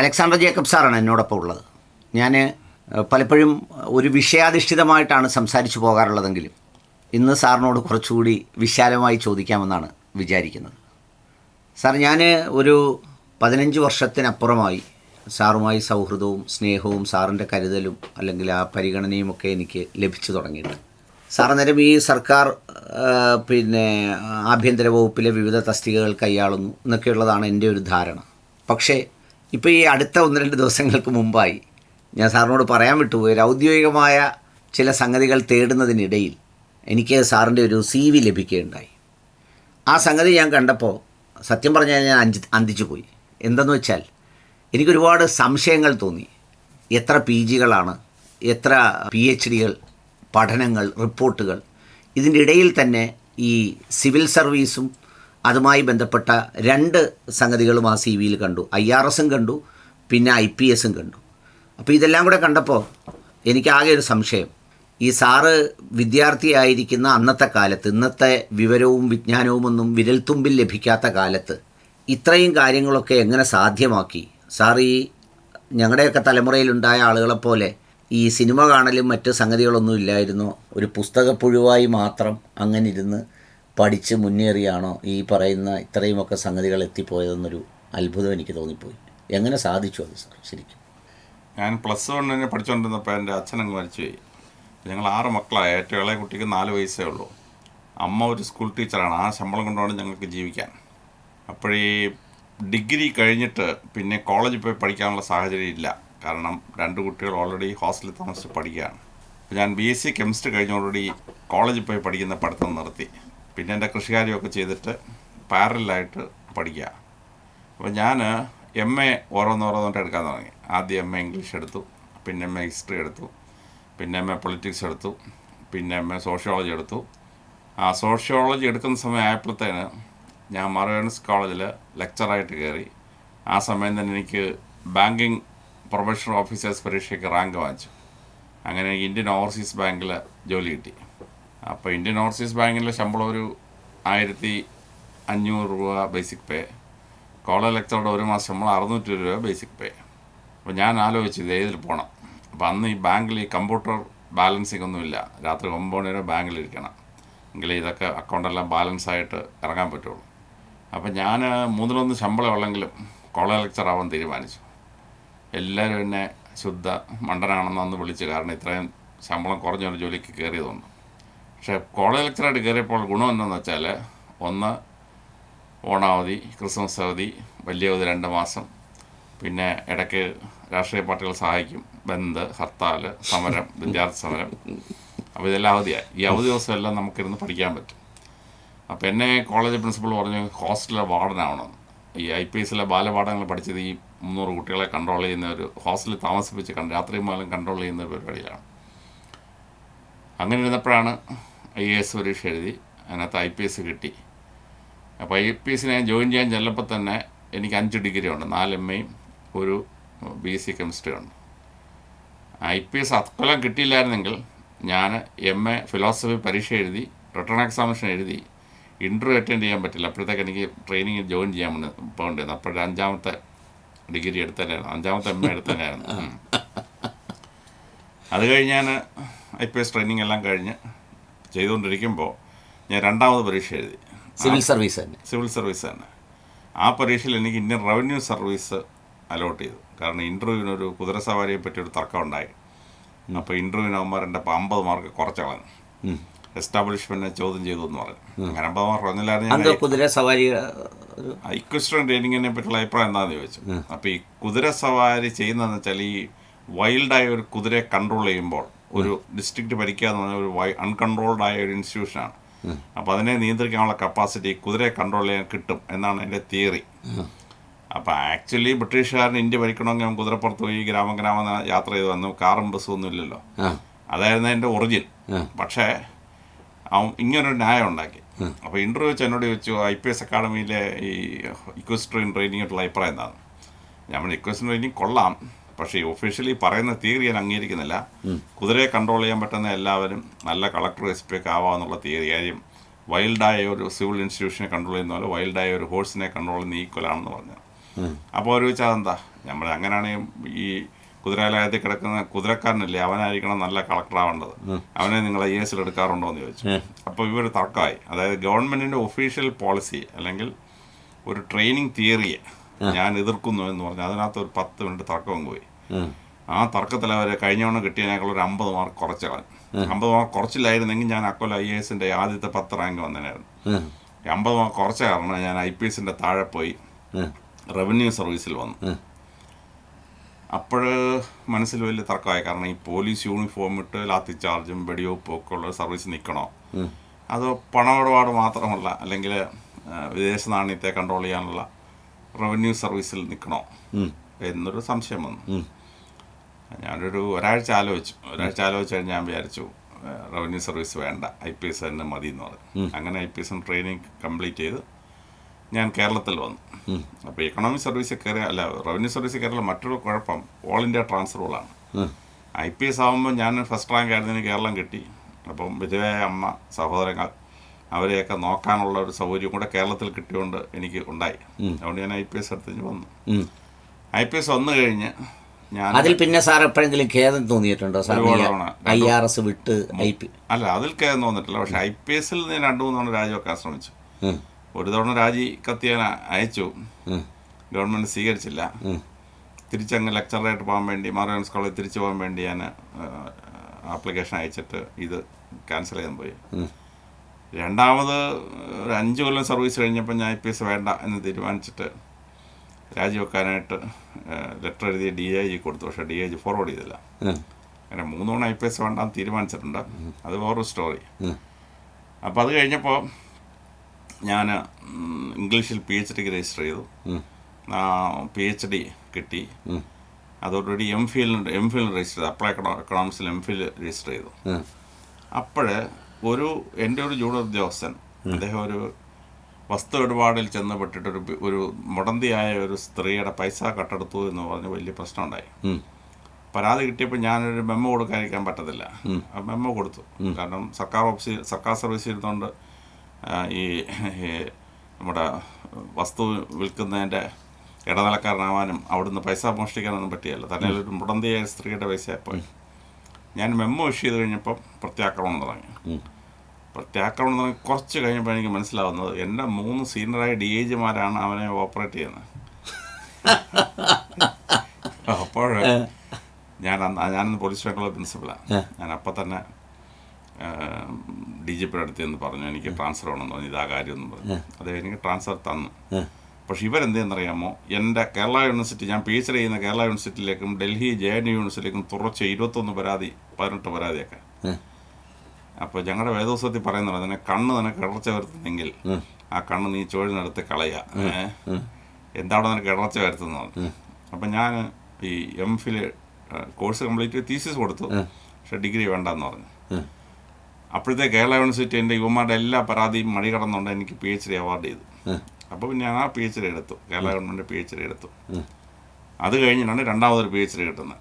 Alexander Jacob സാറാണ് എന്നോടൊപ്പം ഉള്ളത്. ഞാൻ പലപ്പോഴും ഒരു വിഷയാധിഷ്ഠിതമായിട്ടാണ് സംസാരിച്ചു പോകാറുള്ളതെങ്കിലും ഇന്ന് സാറിനോട് കുറച്ചുകൂടി വിശാലമായി ചോദിക്കാമെന്നാണ് വിചാരിക്കുന്നത്. സാർ ഞാൻ ഒരു പതിനഞ്ച് വർഷത്തിനപ്പുറമായി സാറുമായി സൗഹൃദവും സ്നേഹവും സാറിന്റെ കരുതലും അല്ലെങ്കിൽ ആ പരിഗണനയും ഒക്കെ എനിക്ക് ലഭിച്ചു തുടങ്ങിയിട്ടുണ്ട്. സാർ അന്നേരം ഈ സർക്കാർ പിന്നെ ആഭ്യന്തര വകുപ്പിലെ വിവിധ തസ്തികകൾ കൈയാളുന്നു എന്നൊക്കെയുള്ളതാണ് എന്റെ ഒരു ധാരണ. പക്ഷേ ഇപ്പോൾ ഈ അടുത്ത ഒന്ന് രണ്ട് ദിവസങ്ങൾക്ക് മുമ്പായി ഞാൻ സാറിനോട് പറയാൻ വിട്ടുപോയി. ഒരു ഔദ്യോഗികമായ ചില സംഗതികൾ തേടുന്നതിനിടയിൽ എനിക്ക് സാറിന്റെ ഒരു സി വി ലഭിക്കുകയുണ്ടായി. ആ സംഗതി ഞാൻ കണ്ടപ്പോൾ സത്യം പറഞ്ഞാൽ ഞാൻ അഞ്ച് അന്തിച്ചു പോയി. എന്തെന്ന് വെച്ചാൽ എനിക്കൊരുപാട് സംശയങ്ങൾ തോന്നി. എത്ര പി ജികളാണ് എത്ര പി എച്ച് ഡികൾ പഠനങ്ങൾ റിപ്പോർട്ടുകൾ. ഇതിന്റെ ഇടയിൽ തന്നെ ഈ സിവിൽ സർവീസും അതുമായി ബന്ധപ്പെട്ട രണ്ട് സംഗതികളും ആ സി വിയിൽ കണ്ടു. ഐ ആർ എസും കണ്ടു പിന്നെ ഐ പി എസും കണ്ടു. അപ്പോൾ ഇതെല്ലാം കൂടെ കണ്ടപ്പോൾ എനിക്കാകെ ഒരു സംശയം. ഈ സാറ് വിദ്യാർത്ഥിയായിരിക്കുന്ന അന്നത്തെ കാലത്ത് ഇന്നത്തെ വിവരവും വിജ്ഞാനവും ഒന്നും വിരൽത്തുമ്പിൽ ലഭിക്കാത്ത കാലത്ത് ഇത്രയും കാര്യങ്ങളൊക്കെ എങ്ങനെ സാധ്യമാക്കി? സാർ ഈ ഞങ്ങളുടെയൊക്കെ തലമുറയിലുണ്ടായ ആളുകളെപ്പോലെ ഈ സിനിമ കാണലും മറ്റ് സംഗതികളൊന്നും ഇല്ലായിരുന്നു. ഒരു പുസ്തകപ്പുഴുവായി മാത്രം അങ്ങനെ ഇരുന്ന് പഠിച്ച് മുന്നേറിയാണോ ഈ പറയുന്ന ഇത്രയുമൊക്കെ സംഗതികൾ എത്തിപ്പോയതെന്നൊരു അത്ഭുതം എനിക്ക് തോന്നിപ്പോയി. എങ്ങനെ സാധിച്ചു അത് സാർ ശരിക്കും? ഞാൻ പ്ലസ് വണ്ണിന് പഠിച്ചുകൊണ്ടിരുന്നപ്പോൾ എന്റെ അച്ഛനങ്ങ് മരിച്ചുപോയി ഞങ്ങൾ ആറ് മക്കളാണ് ഏറ്റവും ഇളയ കുട്ടിക്ക് നാല് വയസ്സേ ഉള്ളൂ. അമ്മ ഒരു സ്കൂൾ ടീച്ചറാണ്. ആ ശമ്പളം കൊണ്ടാണ് ഞങ്ങൾക്ക് ജീവിക്കാൻ. അപ്പോഴീ ഡിഗ്രി കഴിഞ്ഞിട്ട് പിന്നെ കോളേജിൽ പോയി പഠിക്കാനുള്ള സാഹചര്യം ഇല്ല. കാരണം രണ്ട് കുട്ടികൾ ഓൾറെഡി ഹോസ്റ്റലിൽ താമസിച്ച് പഠിക്കുകയാണ്. ഞാൻ ബി എസ് സി കെമിസ്ട്രി കഴിഞ്ഞ ഓൾറെഡി കോളേജിൽ പോയി പഠിക്കുന്ന പഠിത്തം നിർത്തി. പിന്നെ എന്റെ കൃഷികാര്യമൊക്കെ ചെയ്തിട്ട് പാരലായിട്ട് പഠിക്കുക. അപ്പോൾ ഞാൻ എം എ ഓരോന്നോരോന്നോട്ട് എടുക്കാൻ തുടങ്ങി. ആദ്യം എം എ ഇംഗ്ലീഷ് എടുത്തു പിന്നെ എം എ ഹിസ്റ്ററി എടുത്തു പിന്നെ എം എ പൊളിറ്റിക്സ് എടുത്തു പിന്നെ എം എ സോഷ്യോളജി എടുത്തു. ആ സോഷ്യോളജി എടുക്കുന്ന സമയം ആയപ്പോഴത്തേന് ഞാൻ മറവേൺസ് കോളേജിൽ ലെക്ചറായിട്ട് കയറി. ആ സമയം തന്നെ എനിക്ക് ബാങ്കിങ് പ്രൊഫഷണൽ ഓഫീസേഴ്സ് പരീക്ഷയ്ക്ക് റാങ്ക് വാങ്ങിച്ചു. അങ്ങനെ ഇന്ത്യൻ ഓവർസീസ് ബാങ്കിൽ ജോലി കിട്ടി. അപ്പോൾ ഇന്ത്യൻ ഓവർസീസ് ബാങ്കിലെ ശമ്പളം ഒരു ആയിരത്തി അഞ്ഞൂറ് രൂപ ബേസിക് പേ കോളേജ് ലെക്ചറുടെ ഒരു മാസം ശമ്പളം അറുന്നൂറ്റി രൂപ ബേസിക് പേ അപ്പോൾ ഞാൻ ആലോചിച്ചത് ഏതിൽ പോകണം അപ്പോൾ അന്ന് ഈ ബാങ്കിൽ ഈ കമ്പ്യൂട്ടർ ബാലൻസിങ് ഒന്നുമില്ല രാത്രി ഒമ്പത് മണി വരെ ബാങ്കിലിരിക്കണം എങ്കിലേ ഇതൊക്കെ അക്കൗണ്ടെല്ലാം ബാലൻസ് ആയിട്ട് ഇറങ്ങാൻ പറ്റുള്ളൂ. അപ്പോൾ ഞാൻ മൂന്നിലൊന്ന് ശമ്പളം ഉള്ളെങ്കിലും കോളേജ് ലെക്ചർ ആവാൻ തീരുമാനിച്ചു. എല്ലാവരും എന്നെ ശുദ്ധ മണ്ടനാണെന്ന് അന്ന് വിളിച്ചു കാരണം ഇത്രയും ശമ്പളം കുറഞ്ഞൊരു ജോലിക്ക് കയറിയതുകൊണ്ട്. പക്ഷേ കോളേജ് ലെക്ചറായിട്ട് കയറിയപ്പോൾ ഗുണം എന്താണെന്ന് വെച്ചാൽ ഒന്ന് ഓണാവധി ക്രിസ്മസ് അവധി വലിയ അവധി രണ്ട് മാസം പിന്നെ ഇടയ്ക്ക് രാഷ്ട്രീയ പാർട്ടികൾ സഹായിക്കും ബന്ദ് ഹർത്താൽ സമരം വിദ്യാർത്ഥി സമരം. അപ്പോൾ ഇതെല്ലാം അവധിയായി. ഈ അവധി ദിവസമെല്ലാം നമുക്കിരുന്ന് പഠിക്കാൻ പറ്റും. അപ്പോൾ എന്നെ കോളേജ് പ്രിൻസിപ്പൾ പറഞ്ഞു ഹോസ്റ്റലിലെ വാർഡനാവണം ഈ ഐ പി എസിലെ ബാലപാഠങ്ങൾ പഠിച്ചത് ഈ മുന്നൂറ് കുട്ടികളെ കൺട്രോൾ ചെയ്യുന്ന ഒരു ഹോസ്റ്റലിൽ താമസിപ്പിച്ച് രാത്രി മുതലും കൺട്രോൾ ചെയ്യുന്ന ഒരു പരിപാടിയിലാണ്. അങ്ങനെ ഇരുന്നപ്പോഴാണ് ഐ എ എസ് പരീക്ഷ എഴുതി അതിനകത്ത് ഐ പി എസ് കിട്ടി. അപ്പോൾ ഐ പി എസിനെ ഞാൻ ജോയിൻ ചെയ്യാൻ ചെല്ലപ്പോൾ തന്നെ എനിക്ക് അഞ്ച് ഡിഗ്രി ഉണ്ട്. നാല് എം എയും ഒരു ബി സി കെമിസ്ട്രി ഉണ്ട്. ഐ പി എസ് അക്കൊല്ലം കിട്ടിയില്ലായിരുന്നെങ്കിൽ ഞാൻ എം എ ഫിലോസഫി പരീക്ഷ എഴുതി റിട്ടേൺ എക്സാമിനേഷൻ എഴുതി ഇന്റർവ്യൂ അറ്റൻഡ് ചെയ്യാൻ പറ്റില്ല. അപ്പോഴത്തേക്ക് എനിക്ക് ട്രെയിനിങ് ജോയിൻ ചെയ്യാൻ പോകേണ്ടിയിരുന്നു. അപ്പോഴത്തെ അഞ്ചാമത്തെ ഡിഗ്രി എടുത്തതന്നെയായിരുന്നു അഞ്ചാമത്തെ എം എ എടുത്തതന്നെയായിരുന്നു ഉം. അത് കഴിഞ്ഞ് ഞാൻ ഐ പി എസ് ട്രെയിനിങ് എല്ലാം കഴിഞ്ഞ് ചെയ്തുകൊണ്ടിരിക്കുമ്പോൾ ഞാൻ രണ്ടാമത് പരീക്ഷ എഴുതി. സിവിൽ സർവീസ് തന്നെ. സിവിൽ സർവീസ് തന്നെ. ആ പരീക്ഷയിൽ എനിക്ക് ഇന്ത്യൻ റവന്യൂ സർവീസ് അലോട്ട് ചെയ്തു. കാരണം ഇന്റർവ്യൂവിനൊരു കുതിരസവാരിയെ പറ്റി ഒരു തർക്കം ഉണ്ടായി. അപ്പോൾ ഇന്റർവ്യൂവിന് അവന്മാർ എന്റെ അമ്പത് മാർക്ക് കുറച്ച് കളഞ്ഞു എസ്റ്റാബ്ലിഷ്മെന്റിനെ ചോദ്യം ചെയ്തു എന്ന് പറഞ്ഞു. അങ്ങനെ അമ്പത് മാർക്ക് പറഞ്ഞില്ലായിരുന്നു ഞാൻ കുതിര സവാരി ഒരു ഇക്വസ്റ്റൻ ട്രെയിനിങ്ങിനെ പറ്റിയുള്ള അഭിപ്രായം എന്താണെന്ന് ചോദിച്ചു. അപ്പോൾ ഈ കുതിര സവാരി ചെയ്യുന്നതെന്ന് വെച്ചാൽ ഈ വൈൽഡായ ഒരു കുതിരയെ കൺട്രോൾ ചെയ്യുമ്പോൾ ഒരു ഡിസ്ട്രിക്റ്റ് ഭരിക്കുക എന്ന് പറഞ്ഞാൽ ഒരു വൈ അൺകൺട്രോൾഡ് ആയ ഒരു ഇൻസ്റ്റിറ്റ്യൂഷനാണ് അപ്പോൾ അതിനെ നിയന്ത്രിക്കാനുള്ള കപ്പാസിറ്റി കുതിരയെ കൺട്രോൾ ചെയ്യാൻ കിട്ടും എന്നാണ് എന്റെ തിയറി അപ്പോൾ ആക്ച്വലി ബ്രിട്ടീഷുകാരൻ ഇന്ത്യ ഭരിക്കണമെങ്കിൽ അവൻ കുതിരപ്പുറത്ത് പോയി ഗ്രാമം ഗ്രാമം യാത്ര ചെയ്ത്. വന്നു കാറും ബസ്സും ഒന്നും ഇല്ലല്ലോ. അതായിരുന്നു എന്റെ ഒറിജിൻ പക്ഷേ അവൻ ഇങ്ങനൊരു ന്യായം ഉണ്ടാക്കി. അപ്പോൾ ഇന്റർവ്യൂ വെച്ച് എന്നോട് ചോദിച്ചു ഐ പി എസ് അക്കാഡമിയിലെ ഈ ഇക്വസ്ട്രീൻ ട്രെയിനിങ് ആയിട്ടുള്ള അഭിപ്രായം എന്താണ്? ഞാൻ ഇക്വസ്ട്രീൻ ട്രെയിനിങ് കൊള്ളാം. പക്ഷേ ഈ ഒഫീഷ്യലി പറയുന്ന തിയറി ഞാൻ അംഗീകരിക്കുന്നില്ല. കുതിരയെ കൺട്രോൾ ചെയ്യാൻ പറ്റുന്ന എല്ലാവരും നല്ല കളക്ടർ എസ് പി ഒക്കെ ആവാമെന്നുള്ള തിയറി. കാര്യം വൈൽഡായ ഒരു സിവിൽ ഇൻസ്റ്റിറ്റ്യൂഷനെ കൺട്രോൾ ചെയ്യുന്ന പോലെ വൈൽഡായ ഒരു ഹോഴ്സിനെ കൺട്രോൾ ചെയ്യുന്ന ഈക്വൽ ആണെന്ന് പറഞ്ഞു. അപ്പോൾ അവർ ചോദിച്ചാൽ എന്താ നമ്മൾ അങ്ങനെയാണെങ്കിൽ ഈ കുതിരാലയത്തിൽ കിടക്കുന്ന കുതിരക്കാരനല്ലേ? അവനായിരിക്കണം നല്ല കളക്ടറാവേണ്ടത് അവനെ നിങ്ങൾ ഐ എസിൽ എടുക്കാറുണ്ടോ എന്ന് ചോദിച്ചു. അപ്പോൾ ഇവർ തർക്കമായി. അതായത് ഗവൺമെന്റിന്റെ ഒഫീഷ്യൽ പോളിസി അല്ലെങ്കിൽ ഒരു ട്രെയിനിങ് തിയറിയെ ഞാൻ എതിർക്കുന്നു എന്ന് പറഞ്ഞു. അതിനകത്ത് ഒരു പത്ത് മിനിറ്റ് തർക്കം പോയി ആ തർക്കത്തിൽ അവർ കഴിഞ്ഞവണ്ണം കിട്ടിയതിനേക്കാൾ ഒരു അമ്പത് മാർക്ക് കുറച്ച് കളഞ്ഞു അമ്പത് മാർക്ക് കുറച്ചില്ലായിരുന്നെങ്കിൽ ഞാൻ അക്കൊല്ലം ഐ എ എസിന്റെ ആദ്യത്തെ പത്ത് റാങ്ക് വന്നതിനായിരുന്നു അമ്പത് മാർക്ക് കുറച്ച കാരണം ഞാൻ ഐ പി എസിന്റെ താഴെ പോയി റവന്യൂ സർവീസിൽ വന്നു. അപ്പോൾ മനസ്സിൽ വലിയ തർക്കമായി. കാരണം ഈ പോലീസ് യൂണിഫോം ഇട്ട് ലാത്തി ചാർജും വെടിവെപ്പും ഒക്കെ ഉള്ള സർവീസ് നിൽക്കണോ അതോ പണമിടപാട് മാത്രമല്ല അല്ലെങ്കിൽ വിദേശ നാണയത്തെ കൺട്രോൾ ചെയ്യാനുള്ള റവന്യൂ സർവീസിൽ നിൽക്കണോ എന്നൊരു സംശയം വന്നു. ഞാനൊരു ഒരാഴ്ച ആലോചിച്ചു. ഒരാഴ്ച ആലോചിച്ച് കഴിഞ്ഞ് ഞാൻ വിചാരിച്ചു റവന്യൂ സർവീസ് വേണ്ട. ഐ പി എസ് തന്നെ മതി എന്ന് പറഞ്ഞു അങ്ങനെ I P S training complete ചെയ്ത് ഞാൻ കേരളത്തിൽ വന്നു. അപ്പോൾ എക്കണോമിക് സർവീസ് കയറിയ അല്ല റവന്യൂ സർവീസ് കയറിയ മറ്റൊരു കുഴപ്പം ഓൾ ഇന്ത്യ ട്രാൻസ്ഫറുകളാണ് ഐ പി എസ് ആകുമ്പോൾ ഞാൻ ഫസ്റ്റ് റാങ്ക് ആയിരുന്നതിന് കേരളം കിട്ടി. അപ്പം വിധവയായ അമ്മ സഹോദരങ്ങൾ അവരെയൊക്കെ നോക്കാനുള്ള ഒരു സൗകര്യം കൂടെ കേരളത്തിൽ കിട്ടിയോണ്ട് എനിക്ക് ഉണ്ടായി. അതുകൊണ്ട് ഞാൻ ഐ പി എസ് എടുത്തിട്ട് വന്നു. ഐ പി എസ് വന്നു കഴിഞ്ഞ് അതിൽ പിന്നെ സാർ എപ്പോഴെങ്കിലും ഖേദം തോന്നിയിട്ടുണ്ടോ? സാർ ഐ ആർ എസ് വിട്ട് ഐ പി അല്ല അതിൽ ഖേദം തോന്നിട്ടില്ല പക്ഷെ ഐ പി എസിൽ ഞാൻ രണ്ടു മൂന്ന് തവണ രാജിവെക്കാൻ ശ്രമിച്ചു. ഒരു തവണ രാജി കത്തി ഞാൻ അയച്ചു ഗവൺമെന്റ് സ്വീകരിച്ചില്ല. തിരിച്ചങ്ങ് ലെക്ചറായിട്ട് പോകാൻ വേണ്ടി മാറോയൻസ് കോളേജ് തിരിച്ചു പോകാൻ വേണ്ടി ഞാൻ ആപ്ലിക്കേഷൻ അയച്ചിട്ട് ഇത് ക്യാൻസൽ ചെയ്യാൻ പോയി. രണ്ടാമത് ഒരു അഞ്ച് കൊല്ലം സർവീസ് കഴിഞ്ഞപ്പോൾ ഞാൻ ഐ പി എസ് വേണ്ട എന്ന് തീരുമാനിച്ചിട്ട് രാജിവെക്കാനായിട്ട് ലെറ്റർ എഴുതി ഡി ഐ ജി കൊടുത്തു. പക്ഷേ ഡി ഐ ജി ഫോർവേഡ് ചെയ്തില്ല. അങ്ങനെ മൂന്നോണം ഐ പി എസ് വേണ്ടാന്ന് തീരുമാനിച്ചിട്ടുണ്ട്. അത് വേറൊരു സ്റ്റോറി അപ്പോൾ അത് കഴിഞ്ഞപ്പോൾ ഞാൻ ഇംഗ്ലീഷിൽ പി എച്ച് ഡിക്ക് രജിസ്റ്റർ ചെയ്തു. പി എച്ച് ഡി കിട്ടി. അതോടുകൂടി എം ഫിലിന് എം ഫിലിന് രജിസ്റ്റർ ചെയ്തു. അപ്ലൈ എക്കണോമിക്സിൽ എം ഫിൽ രജിസ്റ്റർ ചെയ്തു. അപ്പോൾ ഒരു എന്റെ ഒരു ജൂഡ ഉദ്യോഗസ്ഥൻ അദ്ദേഹം ഒരു വസ്തു ഇടപാടിൽ ചെന്നപ്പെട്ടിട്ടൊരു പെട്ടിട്ട് ഒരു മുടന്തിയായ ഒരു സ്ത്രീയുടെ പൈസ കട്ടെടുത്തു എന്ന് പറഞ്ഞ് വലിയ പ്രശ്നമുണ്ടായി. പരാതി കിട്ടിയപ്പോൾ ഞാനൊരു മെമ്മോ കൊടുക്കാതിരിക്കാൻ പറ്റത്തില്ല. ആ മെമ്മോ കൊടുത്തു. കാരണം സർക്കാർ ഓഫീസിൽ സർക്കാർ സർവീസ് ഇരുന്നുകൊണ്ട് ഈ ഈ നമ്മുടെ വസ്തു വിൽക്കുന്നതിന്റെ ഇടനിലക്കാരനാവാനും അവിടുന്ന് പൈസ മോഷ്ടിക്കാനൊന്നും പറ്റിയല്ല. തന്നെ ഒരു മുടന്തിയായ സ്ത്രീയുടെ പൈസ പോയി. ഞാൻ മെമ്മോ ഇഷ്യൂ ചെയ്ത് കഴിഞ്ഞപ്പം പ്രത്യാക്രമണം തുടങ്ങി. പ്രത്യാക്രമണം പറഞ്ഞാൽ കുറച്ച് കഴിഞ്ഞപ്പോൾ എനിക്ക് മനസ്സിലാവുന്നത്. എന്റെ മൂന്ന് സീനിയറായ ഡി ഐ ജിമാരാണ് അവനെ ഓപ്പറേറ്റ് ചെയ്യുന്നത്. അപ്പോൾ ഞാൻ ഞാൻ ഞാനന്ന് പോലീസ് സ്റ്റേഷനിലെ പ്രിൻസിപ്പളാണ് ഞാൻ അപ്പം തന്നെ ഡി ജി പിയുടെ അടുത്ത് എന്ന് പറഞ്ഞു എനിക്ക് ട്രാൻസ്ഫർ വേണമെന്ന് പറഞ്ഞു. ഇതാ കാര്യം എന്ന് പറഞ്ഞു. അത് എനിക്ക് ട്രാൻസ്ഫർ തന്നു. പക്ഷെ ഇവരെന്തെന്നറിയാമോ എന്റെ കേരള യൂണിവേഴ്സിറ്റി ഞാൻ പി എച്ച് ഡി ചെയ്യുന്ന കേരള യൂണിവേഴ്സിറ്റിയിലേക്കും ഡൽഹി ജെ എൻ യു യൂണിവേഴ്സിറ്റിയിലേക്കും തുറച്ച് ഇരുപത്തൊന്ന് പരാതി പതിനെട്ട് പരാതിയൊക്കെ. അപ്പോൾ ഞങ്ങളുടെ വേദോത്സവത്തിൽ പറയുന്നുണ്ട് അതിനെ കണ്ണ് തന്നെ കിടർച്ച വരുത്തുന്നെങ്കിൽ ആ കണ്ണ് നീ ചുവഴിനെടുത്ത് കളയുക? എന്താണ് നിനക്ക് ഇടർച്ച വരുത്തുന്നത് അപ്പം ഞാൻ ഈ M phil course complete thesis കൊടുത്തു. പക്ഷെ ഡിഗ്രി വേണ്ടെന്ന് പറഞ്ഞു. അപ്പോഴത്തെ കേരള യൂണിവേഴ്സിറ്റി എന്റെ യുവമാരുടെ എല്ലാ പരാതിയും മറികടന്നുകൊണ്ട് എനിക്ക് പി എച്ച് ഡി അവാർഡ് ചെയ്തു. അപ്പോൾ പിന്നെ ഞാൻ ആ പി എച്ച് ഡി എടുത്തു. Kerala government P H D എടുത്തു. അത് കഴിഞ്ഞിട്ടാണ് രണ്ടാമതൊരു പി എച്ച് ഡി കിട്ടുന്നത്.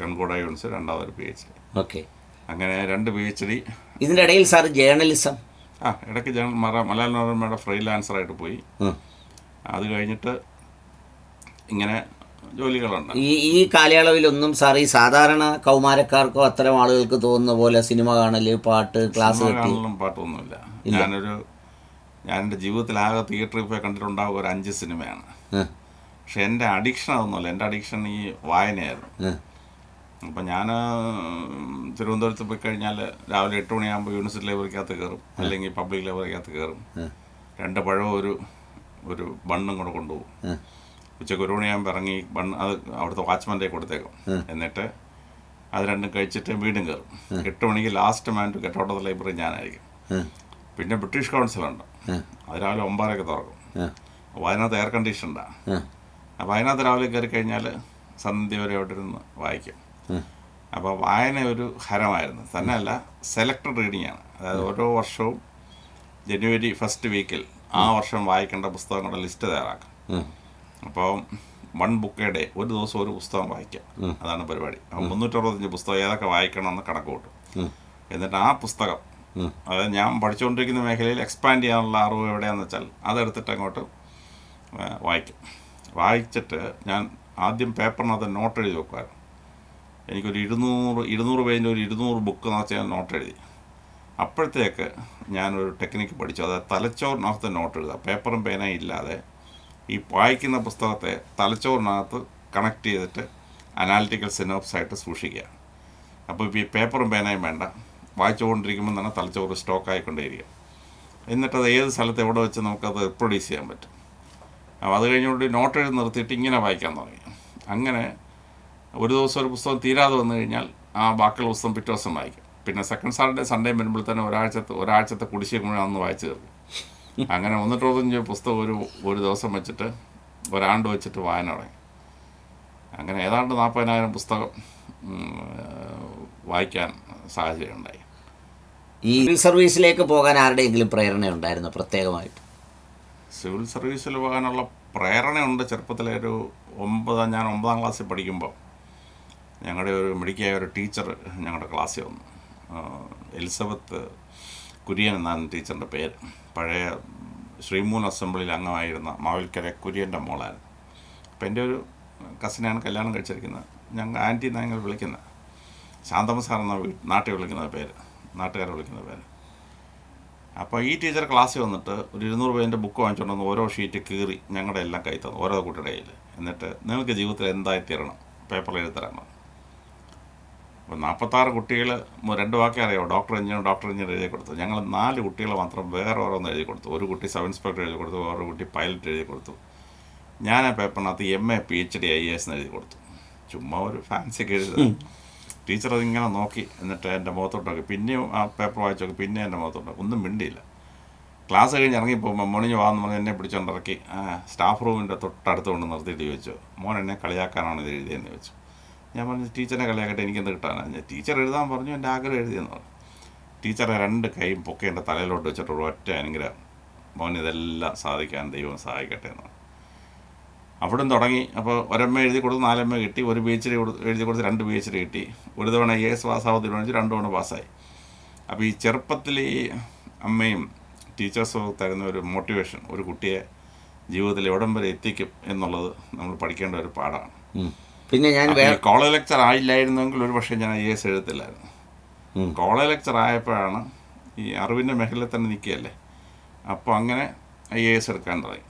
കൺകോട യൂണിവേഴ്സിറ്റി രണ്ടാമതൊരു പി എച്ച് ഡി ഓക്കെ. അങ്ങനെ രണ്ട് പി എച്ച് ഡി ഇതിന്റെ ഇടയിൽ സാർ ജേർണലിസം ആ ഇടയ്ക്ക് ഞാൻ മറ- മലയാള മനോരമയുടെ ഫ്രീലാൻസറായിട്ട് പോയി. അത് കഴിഞ്ഞിട്ട് ഇങ്ങനെ ജോലികളുണ്ട്. ഈ ഈ കാലയളവിലൊന്നും സാർ ഈ സാധാരണ കൗമാരക്കാർക്കോ അത്തരം ആളുകൾക്ക് തോന്നുന്ന പോലെ സിനിമ കാണൽ പാട്ട് ക്ലാസ് കാണലും പാട്ടൊന്നുമില്ല. ഞാനൊരു ഞാൻ എന്റെ ജീവിതത്തിൽ ആകെ തിയേറ്ററിൽ പോയി കണ്ടിട്ടുണ്ടാവുക ഒരു അഞ്ച് സിനിമയാണ്. പക്ഷെ എന്റെ അഡിക്ഷൻ അതൊന്നുമല്ല. എന്റെ അഡിക്ഷൻ ഈ വായനയായിരുന്നു. അപ്പം ഞാൻ തിരുവനന്തപുരത്ത് പോയി കഴിഞ്ഞാൽ രാവിലെ എട്ട് മണിയാകുമ്പോൾ യൂണിവേഴ്സിറ്റി ലൈബ്രറിക്കകത്ത് കയറും അല്ലെങ്കിൽ പബ്ലിക് ലൈബ്രറിക്കകത്ത് കയറും രണ്ട് പഴവും ഒരു ഒരു ബണ്ണും കൂടെ കൊണ്ടുപോകും. ഉച്ചയ്ക്ക് ഒരു മണിയാകുമ്പോൾ ഇറങ്ങി ബണ്ണ് അത് അവിടുത്തെ വാച്ച്മാന്റെ കൊടുത്തേക്കും. എന്നിട്ട് അത് രണ്ടും കഴിച്ചിട്ട് വീണ്ടും കയറും എട്ട് മണിക്ക് last man to get out of the library ഞാനായിരിക്കും. പിന്നെ ബ്രിട്ടീഷ് കൗൺസിൽ ഉണ്ട്. അത് രാവിലെ ഒമ്പതരക്ക് തുറക്കും. അപ്പോൾ അതിനകത്ത് എയർ ഉം, അപ്പോൾ അതിനകത്ത് രാവിലെ കയറി കഴിഞ്ഞാൽ സന്ധ്യ വരെ അവിടെ ഇരുന്ന് വായിക്കും. അപ്പോൾ വായന ഒരു ഹരമായിരുന്നു. തന്നെയല്ല സെലക്ടഡ് റീഡിംഗ് ആണ്. അതായത് ഓരോ വർഷവും ജനുവരി ഫസ്റ്റ് വീക്കിൽ ആ വർഷം വായിക്കേണ്ട പുസ്തകങ്ങളുടെ ലിസ്റ്റ് തയ്യാറാക്കാം. അപ്പോൾ വൺ ബുക്ക് ഡേ ഒരു ദിവസം ഒരു പുസ്തകം വായിക്കാം. അതാണ് പരിപാടി. അപ്പോൾ മുന്നൂറ്ററുപത്തഞ്ച് പുസ്തകം ഏതൊക്കെ വായിക്കണമെന്ന് കണക്ക് കൂട്ടും. എന്നിട്ട് ആ പുസ്തകം അതായത് ഞാൻ പഠിച്ചുകൊണ്ടിരിക്കുന്ന മേഖലയിൽ എക്സ്പാൻഡ് ചെയ്യാനുള്ള അറിവ് എവിടെയാണെന്ന് വെച്ചാൽ അതെടുത്തിട്ട് അങ്ങോട്ട് വായിക്കും. വായിച്ചിട്ട് ഞാൻ ആദ്യം പേപ്പറിനകത്ത് നോട്ട് എഴുതി വെക്കുമായിരുന്നു. എനിക്കൊരു ഇരുന്നൂറ് ഇരുന്നൂറ് പേജിന്റെ ഒരു ഇരുന്നൂറ് ബുക്ക് നിറച്ച് ഞാൻ നോട്ട് എഴുതി. അപ്പോഴത്തേക്ക് ഞാനൊരു ടെക്നിക്ക് പഠിച്ചു. അതായത് തലച്ചോറിനകത്ത് നോട്ട് എഴുതുക. പേപ്പറും പേനയും ഇല്ലാതെ ഈ വായിക്കുന്ന പുസ്തകത്തെ തലച്ചോറിനകത്ത് കണക്ട് ചെയ്തിട്ട് അനാലിറ്റിക്കൽ സിനോപ്സ് ആയിട്ട് സൂക്ഷിക്കുക. അപ്പോൾ ഇപ്പോൾ ഈ പേപ്പറും പേനയും വേണ്ട. വായിച്ചുകൊണ്ടിരിക്കുമ്പോൾ തന്നെ തലച്ചോറ് സ്റ്റോക്ക് ആയിക്കൊണ്ടേയിരിക്കുക എന്നിട്ടത് ഏത് സ്ഥലത്ത് എവിടെ വെച്ച് നമുക്കത് പ്രൊഡ്യൂസ് ചെയ്യാൻ പറ്റും. അപ്പോൾ അത് കഴിഞ്ഞുകൊണ്ട് നോട്ട് എഴുതി നിർത്തിയിട്ട് ഇങ്ങനെ വായിക്കാൻ തുടങ്ങി. അങ്ങനെ ഒരു ദിവസം ഒരു പുസ്തകം തീരാതെ വന്നു കഴിഞ്ഞാൽ ആ ബാക്കിയുള്ള പുസ്തകം പിറ്റേ ദിവസം വായിക്കും. പിന്നെ സെക്കൻഡ് സാറ്റർഡേ സൺഡേ വരുമ്പോൾ തന്നെ ഒരാഴ്ചത്തെ ഒരാഴ്ചത്തെ കുടിശ്ശിക മുഴുവൻ അന്ന് വായിച്ചു തീർക്കും. അങ്ങനെ ഒന്നിട്ടൊന്നിഞ്ച് പുസ്തകം ഒരു ഒരു ദിവസം വെച്ചിട്ട് ഒരാണ്ട് വെച്ചിട്ട് വായന തുടങ്ങി. അങ്ങനെ ഏതാണ്ട് നാൽപ്പതിനായിരം പുസ്തകം വായിക്കാൻ സാഹചര്യം ഉണ്ടായി. ഈ സിവിൽ സർവീസിലേക്ക് പോകാൻ ആരുടെയെങ്കിലും പ്രേരണ ഉണ്ടായിരുന്നു പ്രത്യേകമായിട്ട്? സിവിൽ സർവീസിൽ പോകാനുള്ള പ്രേരണയുണ്ട്. ചെറുപ്പത്തിലെ ഒരു ഒമ്പതാം ഞാൻ ഒമ്പതാം ക്ലാസ്സിൽ പഠിക്കുമ്പോൾ ഞങ്ങളുടെ ഒരു മെഡിക്കായ ഒരു ടീച്ചർ ഞങ്ങളുടെ ക്ലാസ്സിൽ വന്നു. എലിസബത്ത് കുര്യൻ എന്നാണ് ടീച്ചറിന്റെ പേര്. പഴയ ശ്രീമൂൻ അസംബ്ലിയിൽ അംഗമായിരുന്ന മാവിൽക്കര കുര്യന്റെ മോളായിരുന്നു. അപ്പം എന്റെ ഒരു കസിനാണ് കല്യാണം കഴിച്ചിരിക്കുന്നത്. ഞങ്ങൾ ആന്റി ഞങ്ങൾ വിളിക്കുന്നത്. ശാന്തമ്മ സാർ എന്ന നാട്ടിൽ വിളിക്കുന്ന പേര് നാട്ടുകാരെ വിളിക്കുന്ന പേര്. അപ്പോൾ ഈ ടീച്ചർ ക്ലാസ്സിൽ വന്നിട്ട് ഒരു ഇരുന്നൂറ് പേജിന്റെ ബുക്ക് വാങ്ങിച്ചുകൊണ്ട് വന്ന് ഓരോ ഷീറ്റ് കീറി ഞങ്ങളുടെ എല്ലാം കൈ തന്നു ഓരോ കുട്ടിയുടെ കയ്യിൽ. എന്നിട്ട് നിങ്ങൾക്ക് ജീവിതത്തിൽ എന്തായി തീരണം? പേപ്പറിൽ എഴുതി തരണം അപ്പോൾ നാൽപ്പത്താറ് കുട്ടികൾ രണ്ട് വാക്കേ അറിയാമോ ഡോക്ടർ എഞ്ചിനീയർ ഡോക്ടർ എഞ്ചിനീയർ എഴുതി കൊടുത്തു. ഞങ്ങൾ നാല് കുട്ടികളെ മാത്രം വേറെ ഓരോന്ന് എഴുതി കൊടുത്തു. ഒരു കുട്ടി സബ് ഇൻസ്പെക്ടർ എഴുതി കൊടുത്തു വേറൊരു കുട്ടി പൈലറ്റ് എഴുതി കൊടുത്തു. ഞാൻ ആ പേപ്പറിനകത്ത് M A P H D I S എന്ന് എഴുതി കൊടുത്തു. ചുമ്മാ ഒരു ഫാൻസി ഒക്കെ എഴുതി. ടീച്ചർ അതിങ്ങനെ നോക്കി എന്നിട്ട് എന്റെ മുഖത്തോട്ടൊക്കെ പിന്നെയും ആ പേപ്പർ വായിച്ചു നോക്കി പിന്നെ എന്റെ മുഖത്തോട്ടൊക്കെ ഒന്നും മിണ്ടിയില്ല. ക്ലാസ് കഴിഞ്ഞ് ഇറങ്ങിപ്പോകുമ്പോൾ മോണിഞ്ഞ് വാന്ന് പറഞ്ഞ് എന്നെ പിടിച്ചോണ്ടിറക്കി സ്റ്റാഫ് റൂമിന്റെ തൊട്ടടുത്ത് കൊണ്ട് നിർത്തിയിട്ട് ചോദിച്ചു മോൻ എന്നെ കളിയാക്കാനാണ് ഇത് എഴുതിയെന്ന് ചോദിച്ചു. ഞാൻ പറഞ്ഞു ടീച്ചറിനെ കളിയാക്കട്ടെ എനിക്കെന്ത് കിട്ടാനാണ് ഞാൻ ടീച്ചർ എഴുതാൻ പറഞ്ഞു എന്റെ ആഗ്രഹം എഴുതിയെന്ന് പറഞ്ഞു. ടീച്ചറെ രണ്ട് കൈയും പൊക്കി എന്റെ തലയിലോട്ട് വെച്ചിട്ട് ഒരു ഒറ്റ അനുഗ്രഹം. മോൻ ഇതെല്ലാം സാധിക്കാൻ ദൈവം സഹായിക്കട്ടെ എന്ന് പറഞ്ഞു. അവിടം തുടങ്ങി. അപ്പോൾ ഒരമ്മ എഴുതി കൊടുത്ത് നാലമ്മ കിട്ടി. ഒരു പി എച്ച് ഡി കൊടുത്ത് എഴുതി കൊടുത്ത് രണ്ട് പി എച്ച് ഡി കിട്ടി. ഒരു തവണ എ എസ് പാസ്സാവാൻ തീരുമാനിച്ചു രണ്ട് തവണ പാസ്സായി. അപ്പോൾ ഈ ചെറുപ്പത്തിൽ ഈ അമ്മയും ടീച്ചേഴ്സും തരുന്ന ഒരു മോട്ടിവേഷൻ ഒരു കുട്ടിയെ ജീവിതത്തിൽ എവിടം വരെ എത്തിക്കും എന്നുള്ളത് നമ്മൾ പഠിക്കേണ്ട ഒരു പാഠമാണ്. പിന്നെ ഞാൻ കോളേജ് ലെക്ചർ ആയില്ലായിരുന്നെങ്കിൽ ഒരു പക്ഷേ ഞാൻ ഐ എസ് എഴുതത്തില്ലായിരുന്നു. കോളേജ് ലെക്ചർ ആയപ്പോഴാണ് ഈ അറിവിന്റെ മേഖലയിൽ തന്നെ നിൽക്കുകയല്ലേ? അപ്പോൾ അങ്ങനെ ഐ എ എസ് എടുക്കാൻ തുടങ്ങി.